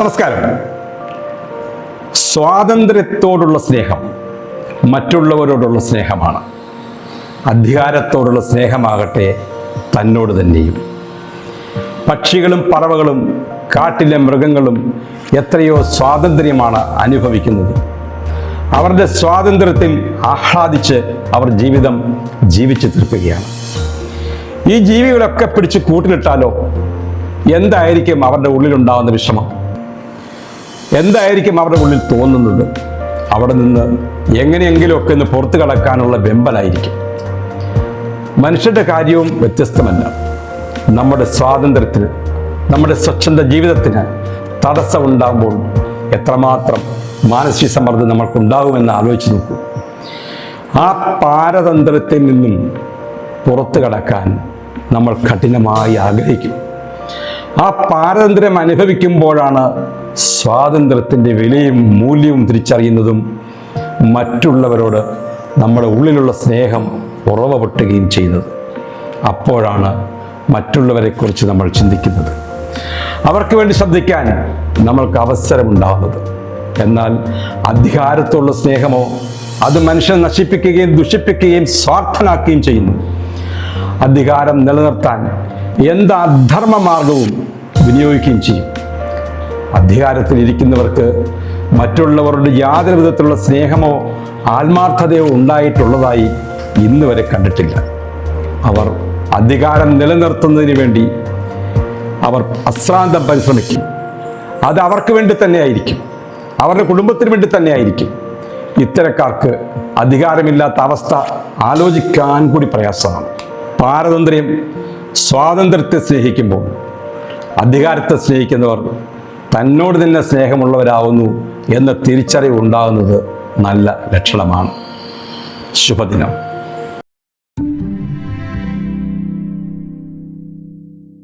നമസ്കാരം. സ്വാതന്ത്ര്യത്തോടുള്ള സ്നേഹം മറ്റുള്ളവരോടുള്ള സ്നേഹമാണ്. അധികാരത്തോടുള്ള സ്നേഹമാകട്ടെ തന്നോട് തന്നെയും. പക്ഷികളും പറവകളും കാട്ടിലെ മൃഗങ്ങളും എത്രയോ സ്വാതന്ത്ര്യമാണ് അനുഭവിക്കുന്നത്. അവരുടെ സ്വാതന്ത്ര്യത്തിൽ ആഹ്ലാദിച്ച് അവർ ജീവിതം ജീവിച്ചു തീർക്കുകയാണ്. ഈ ജീവികളൊക്കെ പിടിച്ച് കൂട്ടിലിട്ടാലോ? എന്തായിരിക്കും അവരുടെ ഉള്ളിലുണ്ടാകുന്ന വിഷമം? എന്തായിരിക്കും അവരുടെ ഉള്ളിൽ തോന്നുന്നത്? അവിടെ നിന്ന് എങ്ങനെയെങ്കിലുമൊക്കെ ഒന്ന് പുറത്തു കടക്കാനുള്ള വെമ്പലായിരിക്കും. മനുഷ്യരുടെ കാര്യവും വ്യത്യസ്തമല്ല. നമ്മുടെ സ്വാതന്ത്ര്യത്തിന് നമ്മുടെ സ്വച്ഛന്ത ജീവിതത്തിന് തടസ്സമുണ്ടാകുമ്പോൾ എത്രമാത്രം മാനസിക സമ്മർദ്ദം നമ്മൾക്കുണ്ടാകുമെന്ന് ആലോചിച്ച് നോക്കൂ. ആ പാരതന്ത്രത്തിൽ നിന്നും പുറത്തു കടക്കാൻ നമ്മൾ കഠിനമായി ആഗ്രഹിക്കും. ആ പാരതന്ത്ര്യം അനുഭവിക്കുമ്പോഴാണ് സ്വാതന്ത്ര്യത്തിന്റെ വിലയും മൂല്യവും തിരിച്ചറിയുന്നതും മറ്റുള്ളവരോട് നമ്മുടെ ഉള്ളിലുള്ള സ്നേഹം ഉറവ പൊട്ടുകയും ചെയ്യുന്നത്. അപ്പോഴാണ് മറ്റുള്ളവരെക്കുറിച്ച് നമ്മൾ ചിന്തിക്കുന്നത്. അവർക്ക് വേണ്ടി ശ്രദ്ധിക്കാൻ നമ്മൾക്ക് അവസരമുണ്ടാകുന്നത് എന്നാൽ അധികാരത്തുള്ള സ്നേഹമോ അത് മനുഷ്യനെ നശിപ്പിക്കുകയും ദുഷിപ്പിക്കുകയും സ്വാർത്ഥനാക്കുകയും ചെയ്യുന്നു. അധികാരം നിലനിർത്താൻ എന്താ അധർമ്മ മാർഗവും വിനിയോഗിക്കുകയും ചെയ്യും. അധികാരത്തിൽ ഇരിക്കുന്നവർക്ക് മറ്റുള്ളവരുടെ യാതൊരു വിധത്തിലുള്ള സ്നേഹമോ ആത്മാർത്ഥതയോ ഉണ്ടായിട്ടുള്ളതായി ഇന്ന് വരെ കണ്ടിട്ടില്ല. അവർ അധികാരം നിലനിർത്തുന്നതിന് വേണ്ടി അവർ അശ്രാന്തം പരിശ്രമിക്കും. അത് അവർക്ക് വേണ്ടി തന്നെയായിരിക്കും. അവരുടെ കുടുംബത്തിന് വേണ്ടി തന്നെയായിരിക്കും. ഇത്തരക്കാർക്ക് അധികാരമില്ലാത്ത അവസ്ഥ ആലോചിക്കാൻ കൂടി പ്രയാസമാണ്. പാരതന്ത്ര്യം സ്വാതന്ത്ര്യത്തെ സ്നേഹിക്കുമ്പോൾ അധികാരത്തെ സ്നേഹിക്കുന്നവർ തന്നോട് തന്നെ സ്നേഹമുള്ളവരാവുന്നു എന്ന തിരിച്ചറിവ് ഉണ്ടാകുന്നത് നല്ല ലക്ഷണമാണ്. ശുഭദിനം.